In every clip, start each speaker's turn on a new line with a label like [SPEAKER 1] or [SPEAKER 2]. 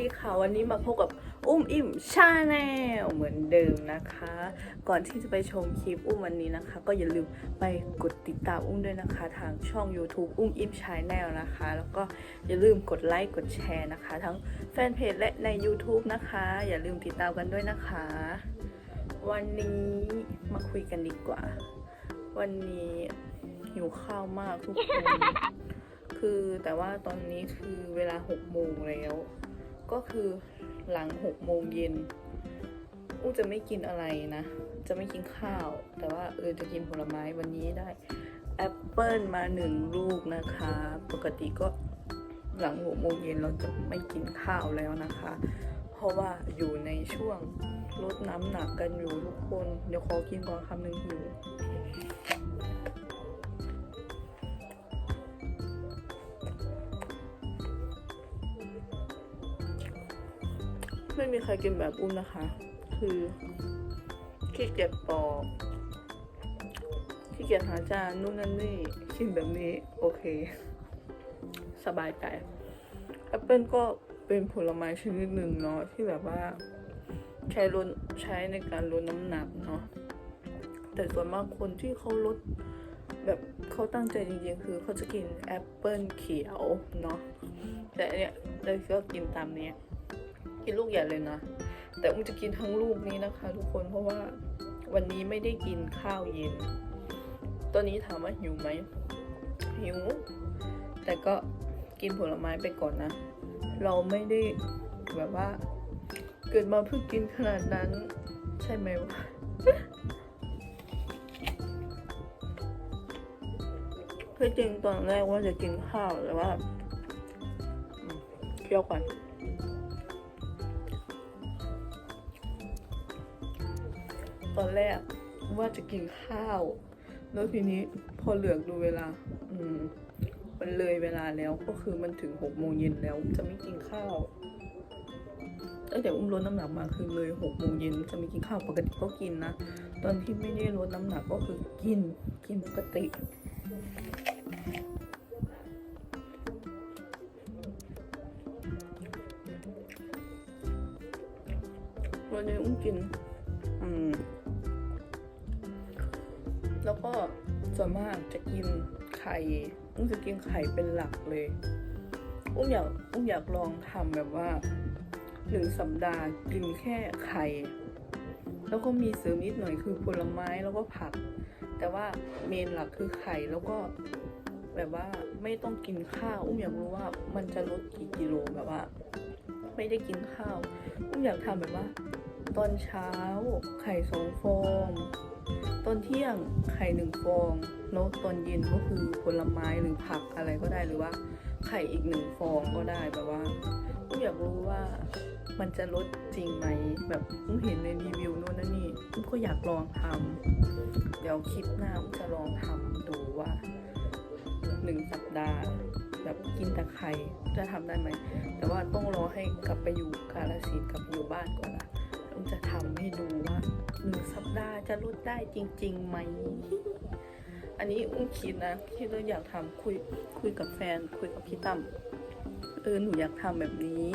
[SPEAKER 1] ดีค่ะ วันนี้มาพบกับอุ้มอิ่มชาแนลเหมือนเดิมนะคะ ก่อนที่จะไปชมคลิปอุ้มวันนี้นะคะ ก็อย่าลืมไปกดติดตามอุ้มด้วยนะคะ ทางช่อง YouTube อุ้มอิ่มชาแนลนะคะ แล้วก็อย่าลืมกดไลค์กดแชร์นะคะ ทั้งแฟนเพจและใน YouTube นะคะ อย่าลืมติดตามกันด้วยนะคะ วันนี้มาคุยกันดีกว่า วันนี้หิวข้าวมากทุกคนคือแต่ว่าตอนนี้คือเวลาหกโมงแล้ว ก็คือหลังหกโมงเย็นอู้จะไม่กินอะไรนะ จะไม่กินข้าว แต่ว่าเออจะกินผลไม้วันนี้ได้แอปเปิลมาหนึ่งลูกนะคะ ปกติก็หลังหกโมงเย็นเราจะไม่กินข้าวแล้วนะคะ เพราะว่าอยู่ในช่วงลดน้ำหนักกันอยู่ทุกคน เดี๋ยวขอกินก่อนคำหนึ่งหิว ไม่มีใครกินแบบอุ้มนะคะ คือขี้เกียจปอกขี้เกียจหาจานนู่นนั่นนี่กินแบบนี้ โอเค สบายใจแอปเปิลก็เป็นผลไม้ชนิดหนึ่งเนาะที่แบบว่า ใช้ลดใช้ในการลดน้ำหนักเนาะแต่ส่วนมากคนที่เขาลดแบบเขาตั้งใจจริงๆคือเขาจะกินแอปเปิลเขียวเนาะแต่อันเนี้ยเราก็กินตามเนี้ย กินลูกใหญ่เลยนะ แต่อุ้มจะกินทั้งลูกนี้นะคะ ทุกคนเพราะว่าวันนี้ไม่ได้กินข้าวเย็น ตอนนี้ถามว่าหิวไหมหิว แต่ก็กินผลไม้ไปก่อนนะ เราไม่ได้แบบว่า เกิดมาเพื่อกินขนาดนั้น ใช่ไหมวะคือจริงตอนแรกว่าจะกินข้าวแต่ว่าเคี่ยวก่อน ตอนแรกว่าจะกินข้าว แล้วทีนี้พอเหลือกดูเวลา อืม มันเลยเวลาแล้วก็คือมันถึงหกโมงเย็นแล้วจะไม่กินข้าวตั้งแต่อุ้มลดน้ำหนักมาคือเลยหกโมงเย็นจะไม่กินข้าวปกติก็กินนะ ตอนที่ไม่ได้ลดน้ำหนักก็คือกินกินปกติวันนี้อุ้มกิน แล้วก็ส่วนมากจะกินไข่อุ้มจะกินไข่เป็นหลักเลย อุ้มอยากอุ้มอยากลองทำแบบว่าหนึ่งสัปดาห์กินแค่ไข่ แล้วก็มีเสริมนิดหน่อยคือผลไม้แล้วก็ผัก แต่ว่าเมนหลักคือไข่แล้วก็แบบว่าไม่ต้องกินข้าวอุ้มอยากรู้ว่ามันจะลดกี่กิโลแบบว่า ไม่ได้กินข้าว อุ้มอยากทำแบบว่า ตอนเช้าไข่สองฟอง ตอนเที่ยงไข่หนึ่งฟองแล้วตอนเย็นก็คือผลไม้หรือผักอะไรก็ได้หรือว่าไข่อีกหนึ่งฟองก็ได้แบบว่าอุ้มอยากรู้ว่ามันจะลดจริงไหม แบบอุ้มเห็นในรีวิวโน่นนั่นนี่อุ้มก็อยากลองทำเดี๋ยวคลิปหน้าอุ้มจะลองทำดูว่าหนึ่งสัปดาห์ แบบกินแต่ไข่จะทำได้ไหม แต่ว่าต้องรอให้กลับไปอยู่กาลสินกลับอยู่บ้านก่อนนะอุ้มจะทำให้ดูว่าหนึ่งส ดาห์จะลดได้จริงๆไหม อันนี้อุ้มคิดนะที่เราอยากทำคุยคุยกับแฟน คุยกับพี่ตั้มเออหนูอยากทำแบบนี้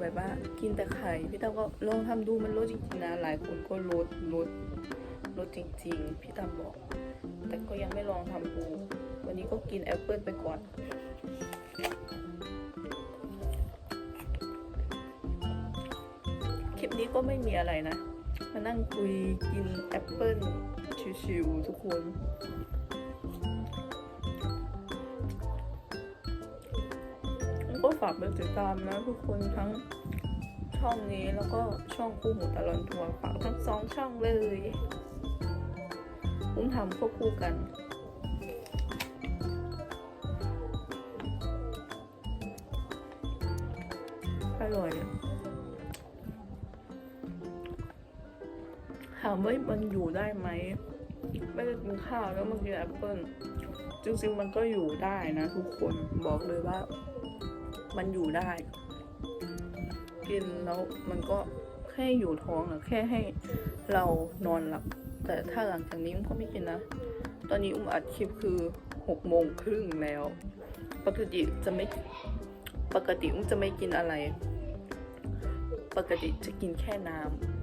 [SPEAKER 1] แบบว่ากินแต่ไข่พี่ตั้มก็ลองทำดูมันลดจริงๆนะหลายคนก็ลดลดลดจริง ๆ พี่ตั้มบอก แต่ก็ยังไม่ลองทำดูวันนี้ก็กินแอปเปิลไปก่อนคลิปนี้ก็ไม่มีอะไรนะ มานั่งคุยกินแอปเปิ้ลชิวๆทุกคน ก็ฝากไปติดตามนะทุกคนทั้งช่องนี้แล้วก็ช่องคู่หูตลอดทัวร์ฝากทั้งสองช่องเลยอุ้มทำควบคู่กัน ถามว่ามันอยู่ได้ไหมไม่ได้กินข้าวแล้วมากินแอปเปิ้ลจริงๆมันก็อยู่ได้นะทุกคนบอกเลยว่า มันอยู่ได้ กินแล้วมันก็แค่อยู่ท้องอะแค่ให้เรานอนหลับ แต่ถ้าหลังจากนี้อุ้มก็ไม่กินนะ ตอนนี้อุ้มอัดคลิปคือหกโมงครึ่งแล้ว ปกติจะไม่ปกติอุ้มจะไม่กินอะไร ปกติจะกินแค่น้ำ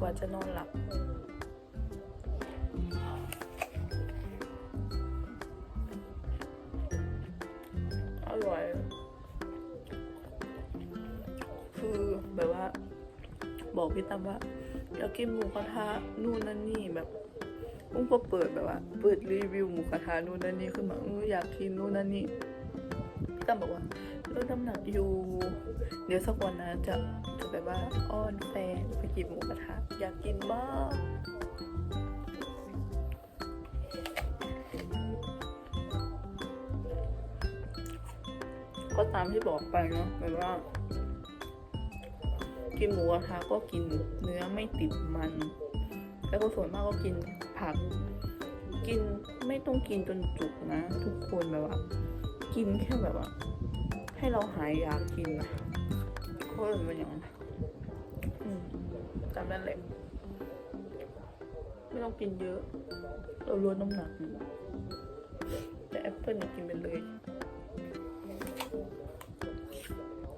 [SPEAKER 1] กว่าจะนอนหลับอร่อย คือแบบว่า บอกพี่ตั้มว่าอยากกินหมูกระทะนู่นนั่นนี่แบบอุ้มก็เปิดแบบว่า เปิดรีวิวหมูกระทะนู่นนั่นนี่ขึ้นมาเอออยากกินนู่นนั่นนี่พี่ตั้มบอกว่า ลดน้ำหนักอยู่ เดี๋ยวสักวันนะจะจะแบบว่าอ้อนแฟนไปกินหมูกระทะอยากกินมากก็ตามที่บอกไปเนาะแบบว่า กินหมูกระทะก็กินเนื้อไม่ติดมัน แล้วก็ส่วนมากก็กินผัก กินไม่ต้องกินจนจุกนะ ทุกคนแบบว่า กินแค่แบบว่า ให้เราหายอยากกินนะก็เลยเป็นอย่างนั้นอืมจำนั่นแหละไม่ต้องกินเยอะ เราลดน้ำหนักอยู่แต่แอปเปิลเนี่ยกินไปเลย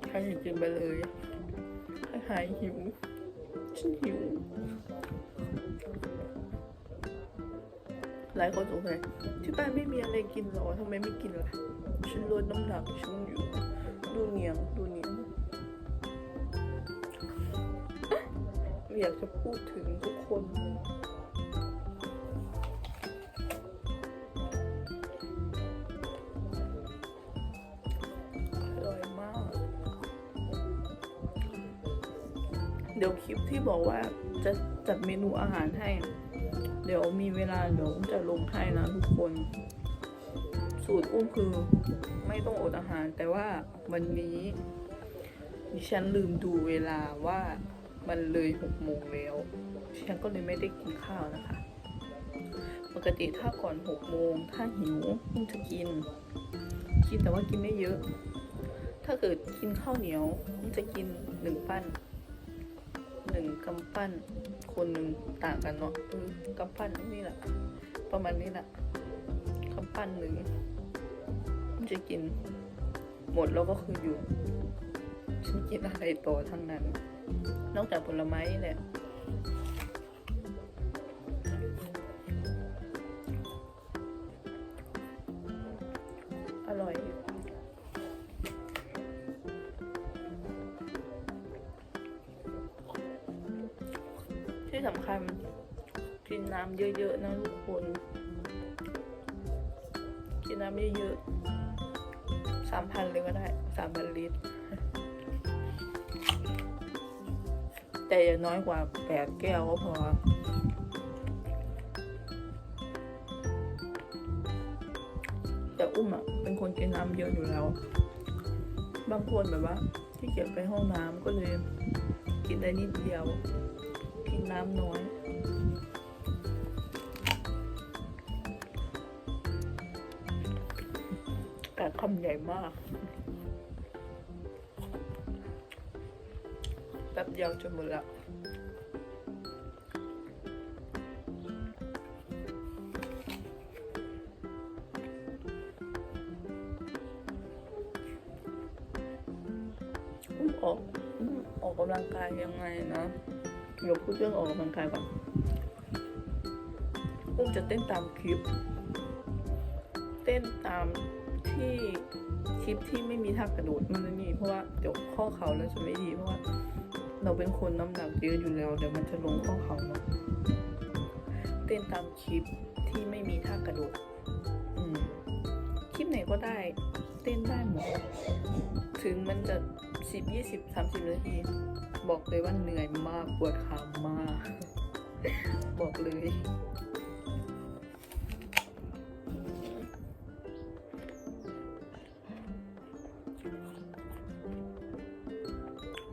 [SPEAKER 1] ใครอยากกินไปเลยให้หายหิวฉันหิว หลายคนสงสัยที่บ้านไม่มีอะไรกินหรอทำไมไม่กินล่ะฉันลดน้ำหนักฉันอยู่ ดูเนียงดูเนียงอยากจะพูดถึงทุกคน ที่บอกว่าจะจัดเมนูอาหารให้ เดี๋ยวมีเวลาเดี๋ยวอุ้มจะลงให้นะทุกคน สูตรอุ้มคือไม่ต้องอดอาหาร แต่ว่าวันนี้ดิฉันลืมดูเวลาว่ามันเลยหกโมงแล้วดิฉันก็เลยไม่ได้กินข้าวนะคะ ปกติถ้าก่อนหกโมงถ้าหิวอุ้มจะกิน กินแต่ว่ากินไม่เยอะ ถ้าเกิดกินข้าวเหนียวอุ้มจะกินหนึ่งปั้น หนึ่งกำปั้น คนหนึ่งต่างกันเนาะกำปั้นนี่แหละ ประมาณนี้แหละกำปั้นหนึ่งมันจะกิน หมดแล้วก็คืออยู่ฉันกินอะไรต่อทั้งนั้น นอกจากผลไม้แหละ สำคัญกินน้ำเยอะๆนะทุกคน กินน้ำเยอะๆสามพันเลยก็ได้สามพันลิตร แต่อย่าน้อยกว่าแปดแก้วก็พอแต่อุ้มอะเป็นคนกินน้ำเยอะอยู่แล้ว บางคนแบบว่าที่เกียจไปห้องน้ำก็เลยกินได้นิดเดียว กินน้ำน้อยแต่คำใหญ่มากแป๊บเดียวจนหมดแล้วอุ้มออกอออกกำลังกายยังไงนะ เดี๋ยวพูดเรื่องออกกำลังกายก่อนอุ้มจะเต้นตามคลิป เต้นตามที่คลิปที่ไม่มีท่ากระโดดมันนี่เพราะว่าเดี๋ยวข้อเขาเราจะไม่ดีเพราะว่า เราเป็นคนน้ำหนักเยอะอยู่แล้วเดี๋ยวมันจะลงข้อเขาเนาะเต้นตามคลิปที่ไม่มีท่ากระโดดคลิปไหนก็ได้ เต้นได้หมดถึงมันจะสิบยี่สิบสามสิบนาที บอกเลยว่าเหนื่อยมากปวดขามาก บอกเลย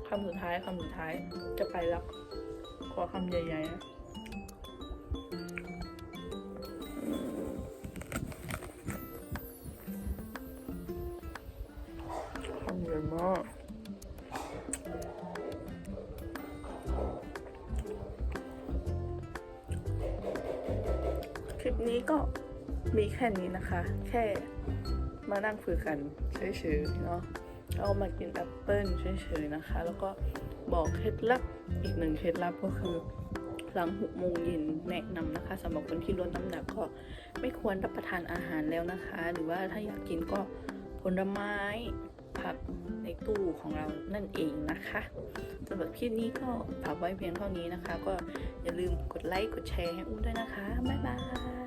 [SPEAKER 1] คำสุดท้ายคำสุดท้ายจะไปแล้วขอคำใหญ่ๆนะ ลิปนี้ก็มีแค่นี้นะคะ แค่มานั่งคุยกันเฉยๆเนาะเอามากินแอปเปิ้ลเฉยๆนะคะ แล้วก็บอกเคล็ดลับอีกหนึ่งเคล็ดลับก็คือหลังหกโมงเย็นแนะนำนะคะสำหรับคนที่ลดน้ำหนักก็ไม่ควรรับประทานอาหารแล้วนะคะ หรือว่าถ้าอยากกินก็ผลไม้ผักในตู้ของเรานั่นเองนะคะสำหรับคลิปนี้ก็ฝากไว้เพียงเท่านี้นะคะ ก็อย่าลืมกดไลค์กดแชร์ให้อุ้มด้วยนะคะ บ๊ายบาย